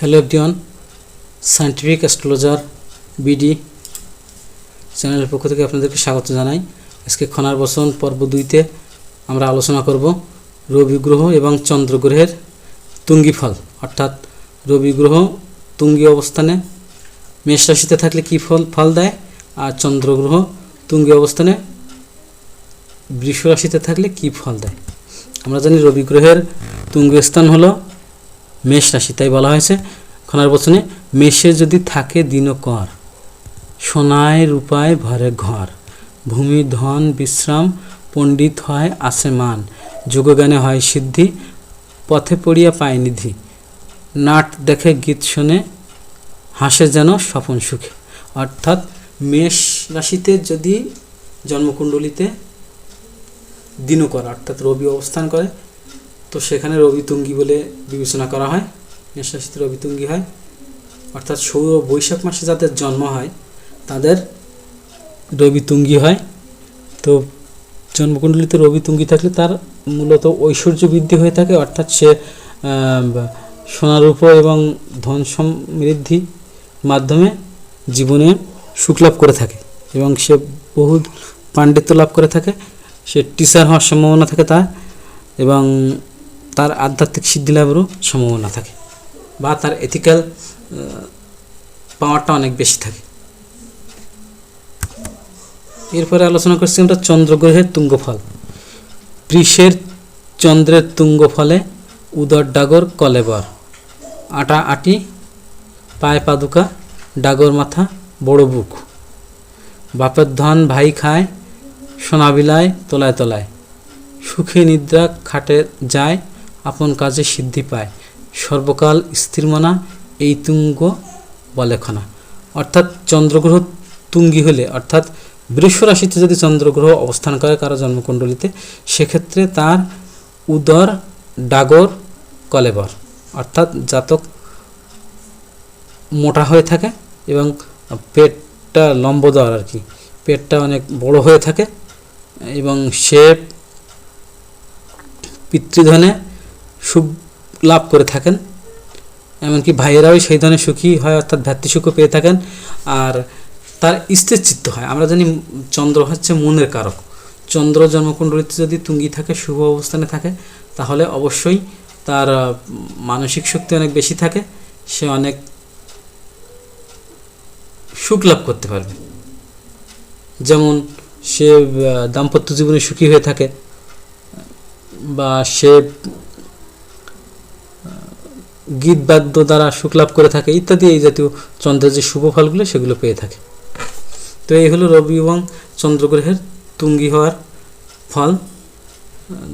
Hello everyone scientific astrologer BD চ্যানেলের পক্ষ থেকে আপনাদেরকে স্বাগত জানাই। আজকে খনার বসন পর্ব দুইতে আমরা আলোচনা করব রবি গ্রহ এবং চন্দ্র গ্রহের তুঙ্গি ফল। অর্থাৎ রবি গ্রহ তুঙ্গি অবস্থানে মেষ রাশিতে থাকলে কী ফল ফল দেয়? আর চন্দ্র গ্রহ তুঙ্গি অবস্থানে বৃষ রাশিতে থাকলে কী ফল দেয়? আমরা জানি রবি গ্রহের তুঙ্গ স্থান হলো মেষ রাশি, তাই বলা হয়েছে। খনার বচনে মেষে যদি থাকে দিনকর, সোনায় রূপায় ভরে ঘর, ভূমি ধন বিশ্রাম, পণ্ডিত হয় আসে মান যোগজ্ঞানে হয় সিদ্ধি, পথে পড়িয়া পায় নিধি। নাট দেখে গীত শোনে হাসে যেন স্বপন সুখে। অর্থাৎ মেষ রাশিতে যদি জন্মকুণ্ডলিতে দিনকর, অর্থাৎ রবি অবস্থান করে তো সেখানে রবি তুঙ্গি বলে বিবেচনা করা হয় মেষ রাশিতে রবি তুঙ্গি হয়। অর্থাৎ সৌর বৈশাখ মাসে যাদের জন্ম হয়, তাদের রবি তুঙ্গি হয়। তো জন্মকুণ্ডলিতে রবি তুঙ্গি থাকলে তার মূলত ঐশ্বর্য বৃদ্ধি হয়ে থাকে, অর্থাৎ সে সোনারূপ এবং ধন সমৃদ্ধি মাধ্যমে জীবনে সুখ লাভ করে থাকে এবং সে বহু পাণ্ডিত্য লাভ করে থাকে। সে টিচার হওয়ার সম্ভাবনা থাকে তার এবং তার আধ্যাত্মিক সিদ্ধি লাভেরও সম্ভাবনা থাকে বা তার এথিক্যাল পাওয়ারটা অনেক বেশি থাকে। এরপরে আলোচনা করছি আমরা চন্দ্রগ্রহের তুঙ্গফল। বৃষের চন্দ্রের তুঙ্গফলে উদর ডাগর কলেবর আটা আটি, পায়ে পাদুকা ডাগর মাথা, বড় বুক। বাপের ধন ভাই খায় সোনাবিলায় তলায় তলায়। সুখে নিদ্রা খাটে যায় আপন কাজে সিদ্ধি পায়। সর্বকাল স্থিরমনা, এই তুঙ্গ বলে খনা অর্থাৎ চন্দ্রগ্রহ তুঙ্গি হলে, অর্থাৎ বৃষ রাশিতে যদি চন্দ্রগ্রহ অবস্থান করে কারও জন্মকুণ্ডলিতে, সেক্ষেত্রে তার উদর ডাগর কলেবর, অর্থাৎ জাতক মোটা হয়ে থাকে এবং পেটটা লম্বদর আর কি। পেটটা অনেক বড় হয়ে থাকে এবং সে পিতৃধনে সুখ লাভ করে থাকেন। এমনকি ভাইয়েরাও সেই ধরনের সুখী হয়, অর্থাৎ ভ্রাতৃসুখও পেয়ে থাকেন। আর তার স্থির চিত্ত হয়। আমরা জানি চন্দ্র হচ্ছে মনের কারক। চন্দ্র জন্মকুণ্ডলিতে যদি তুঙ্গি থাকে, শুভ অবস্থানে থাকে, তাহলে অবশ্যই তার মানসিক শক্তি অনেক বেশি থাকে। সে অনেক সুখ লাভ করতে পারবে। যেমন সে দাম্পত্য জীবনে সুখী হয়ে থাকে, বা সে গীত বাদ্য দ্বারা সুখ লাভ করে থাকে ইত্যাদি এই জাতীয় চন্দ্রের যে শুভ ফলগুলো সেগুলো পেয়ে থাকে। তো এই হলো রবি এবং চন্দ্রগ্রহের তুঙ্গি হওয়ার ফল।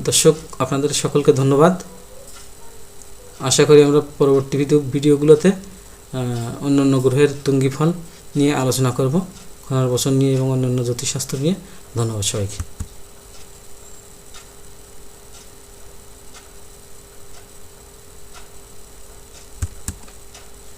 দর্শক, আপনাদের সকলকে ধন্যবাদ। আশা করি আমরা পরবর্তী ভিডিও ভিডিওগুলোতে অন্য অন্য গ্রহের তুঙ্গি ফল নিয়ে আলোচনা করব। খনার বছর নিয়ে এবং অন্যান্য জ্যোতিষশাস্ত্র নিয়ে। ধন্যবাদ সবাইকে।